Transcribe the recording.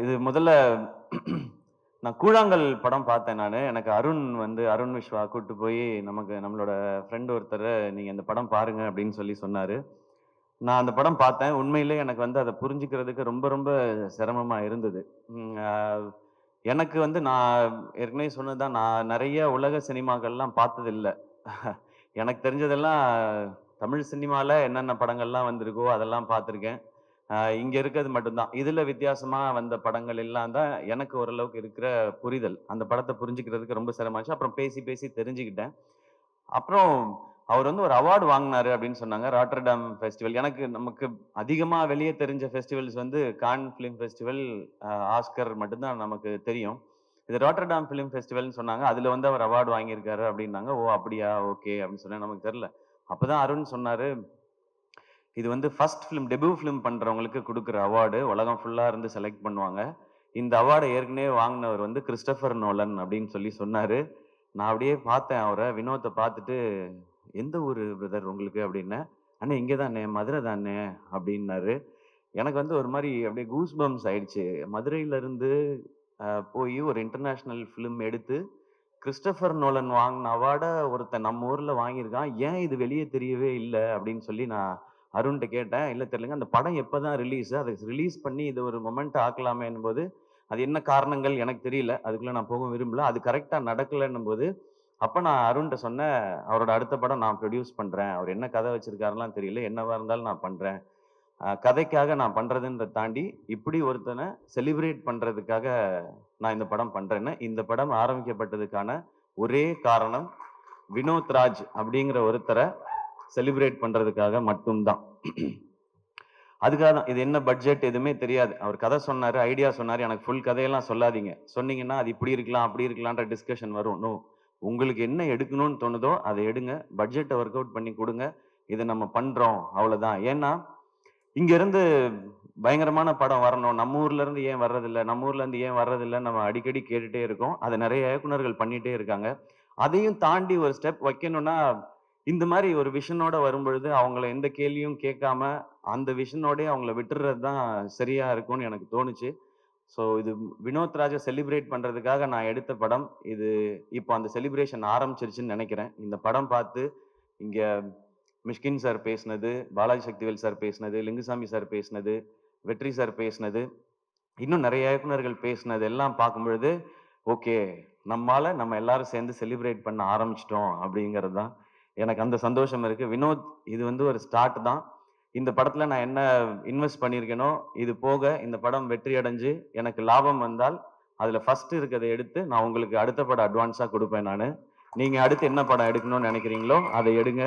இது முதல்ல நான் கூழாங்கல் படம் பார்த்தேன் நான். எனக்கு அருண் வந்து அருண் விஸ்வா கூட்டு போய் நமக்கு நம்மளோட ஃப்ரெண்ட் ஒருத்தர் நீங்கள் இந்த படம் பாருங்க அப்படின்னு சொல்லி சொன்னார். நான் அந்த படம் பார்த்தேன். உண்மையிலே எனக்கு வந்து அதை புரிஞ்சுக்கிறதுக்கு ரொம்ப ரொம்ப சிரமமாக இருந்தது. எனக்கு வந்து நான் ஏற்கனவே சொன்னதுதான் நான் நிறைய உலக சினிமாக்கள்லாம் பார்த்ததில்லை. எனக்கு தெரிஞ்சதெல்லாம் தமிழ் சினிமாவில் என்னென்ன படங்கள்லாம் வந்திருக்கோ அதெல்லாம் பார்த்துருக்கேன். இங்கே இருக்கிறது மட்டும்தான். இதில் வித்தியாசமாக வந்த படங்கள் எல்லாம் தான் எனக்கு ஓரளவுக்கு இருக்கிற புரிதல். அந்த படத்தை புரிஞ்சுக்கிறதுக்கு ரொம்ப சிரமமாச்சு அப்புறம் பேசி பேசி தெரிஞ்சுக்கிட்டேன். அப்புறம் அவர் வந்து ஒரு அவார்டு வாங்கினாரு அப்படின்னு சொன்னாங்க ராட்டர்டாம் ஃபெஸ்டிவல் எனக்கு நமக்கு அதிகமாக வெளியே தெரிஞ்ச ஃபெஸ்டிவல்ஸ் வந்து கான் ஃபிலிம் ஃபெஸ்டிவல் ஆஸ்கர் மட்டும்தான் நமக்கு தெரியும். இது ராட்டர்டாம் ஃபிலிம் ஃபெஸ்டிவல்னு சொன்னாங்க. அதில் வந்து அவர் அவார்டு வாங்கியிருக்காரு அப்படின்னாங்க. ஓ அப்படியா? ஓகே அப்படின்னு சொன்னேன். நமக்கு தெரில அப்போ தான் அருண் சொன்னார் இது வந்து ஃபர்ஸ்ட் ஃபிலிம் டெபியூ ஃபிலிம் பண்ணுறவங்களுக்கு கொடுக்குற அவார்டு உலகம் ஃபுல்லாக இருந்து செலக்ட் பண்ணுவாங்க. இந்த அவார்டை ஏற்கனவே வாங்கினவர் வந்து கிறிஸ்டபர் நோலன் அப்படின்னு சொல்லி சொன்னார். நான் அப்படியே பார்த்தேன் அவரை. வினோத்தை பார்த்துட்டு எந்த ஊர் பிரதர் உங்களுக்கு? அப்படின்னேன் அண்ணே இங்கே தானே. மதுரை தானே. அப்படின்னாரு. எனக்கு வந்து ஒரு மாதிரி அப்படியே கூஸ் பம்ஸ் ஆயிடுச்சு மதுரையிலேருந்து போய் ஒரு இன்டர்நேஷ்னல் ஃபிலிம் எடுத்து கிறிஸ்டபர் நோலன் வாங்கின அவார்டை ஒருத்தன் நம்ம ஊரில் வாங்கியிருக்கான். ஏன் இது வெளியே தெரியவே இல்லை அப்படின்னு சொல்லி நான் அருண்கிட்ட கேட்டேன் இல்லை தெரியலங்க அந்த படம் எப்போ தான் ரிலீஸ் அதை ரிலீஸ் பண்ணி இது ஒரு மொமெண்ட் ஆக்கலாமே போது அது என்ன காரணங்கள்? எனக்கு தெரியல அதுக்குள்ளே நான் போக விரும்பல அது கரெக்டாக நடக்கலைன்னும் போது அப்போ நான் அருண்கிட்ட சொன்னேன் அவரோட அடுத்த படம் நான் ப்ரொடியூஸ் பண்ணுறேன் அவர் என்ன கதை வச்சிருக்காருலாம் தெரியல என்னவா இருந்தாலும் நான் பண்ணுறேன் கதைக்காக நான் பண்ணுறதுன்ற தாண்டி இப்படி ஒருத்தனை செலிப்ரேட் பண்ணுறதுக்காக நான் இந்த படம் பண்ணுறேன்னு இந்த படம் ஆரம்பிக்கப்பட்டதுக்கான ஒரே காரணம் வினோத் ராஜ் அப்படிங்கிற ஒருத்தரை செலிப்ரேட் பண்ணுறதுக்காக மட்டும்தான். அதுக்காக தான் இது என்ன பட்ஜெட் எதுவுமே தெரியாது. அவர் கதை சொன்னார் ஐடியா சொன்னார். எனக்கு ஃபுல் கதையெல்லாம் சொல்லாதீங்க. சொன்னீங்கன்னா அது இப்படி இருக்கலாம் அப்படி இருக்கலான்ற டிஸ்கஷன் வரும். நோ உங்களுக்கு என்ன எடுக்கணும்னு தோணுதோ அதை எடுங்க. பட்ஜெட்டை ஒர்க் அவுட் பண்ணி கொடுங்க. இதை நம்ம பண்ணுறோம் அவ்வளோதான் ஏன்னா இங்கேருந்து பயங்கரமான படம் வரணும். நம்ம ஊர்லேருந்து ஏன் வர்றதில்லை? நம்ம ஊர்லேருந்து ஏன் வர்றதில்லை? நம்ம அடிக்கடி கேட்டுட்டே இருக்கோம். அதை நிறைய இயக்குனர்கள் பண்ணிகிட்டே இருக்காங்க. அதையும் தாண்டி ஒரு ஸ்டெப் வைக்கணும்னா இந்த மாதிரி ஒரு விஷனோட வரும்பொழுது அவங்கள எந்த கேள்வியும் கேட்காம அந்த விஷனோடய அவங்கள விட்டுறது தான் சரியா இருக்கும்னு எனக்கு தோணுச்சு. ஸோ இது வினோத் ராஜா செலிப்ரேட் பண்ணுறதுக்காக நான் எடுத்த படம். இது இப்போ அந்த செலிப்ரேஷன் ஆரம்பிச்சிருச்சுன்னு நினைக்கிறேன். இந்த படம் பார்த்து இங்கே மிஷ்கின் சார் பேசினது பாலாஜி சக்திவேல் சார் பேசினது லிங்குசாமி சார் பேசினது வெற்றி சார் பேசினது இன்னும் நிறைய இயக்குனர்கள் பேசினது எல்லாம் பார்க்கும்பொழுது ஓகே நம்மால் நம்ம எல்லாரும் சேர்ந்து செலிப்ரேட் பண்ண ஆரம்பிச்சிட்டோம் அப்படிங்கிறது தான் எனக்கு அந்த சந்தோஷம் இருக்கு. வினோத் இது வந்து ஒரு ஸ்டார்ட் தான். இந்த படத்துல நான் என்ன இன்வெஸ்ட் பண்ணியிருக்கேனோ இது போக இந்த படம் வெற்றி அடைஞ்சு எனக்கு லாபம் வந்தால் அதுல ஃபர்ஸ்ட் இருக்கிறத எடுத்து நான் உங்களுக்கு அடுத்த படம் அட்வான்ஸா கொடுப்பேன் நான். நீங்க அடுத்து என்ன படம் எடுக்கணும்னு நினைக்கிறீங்களோ அதை எடுங்க.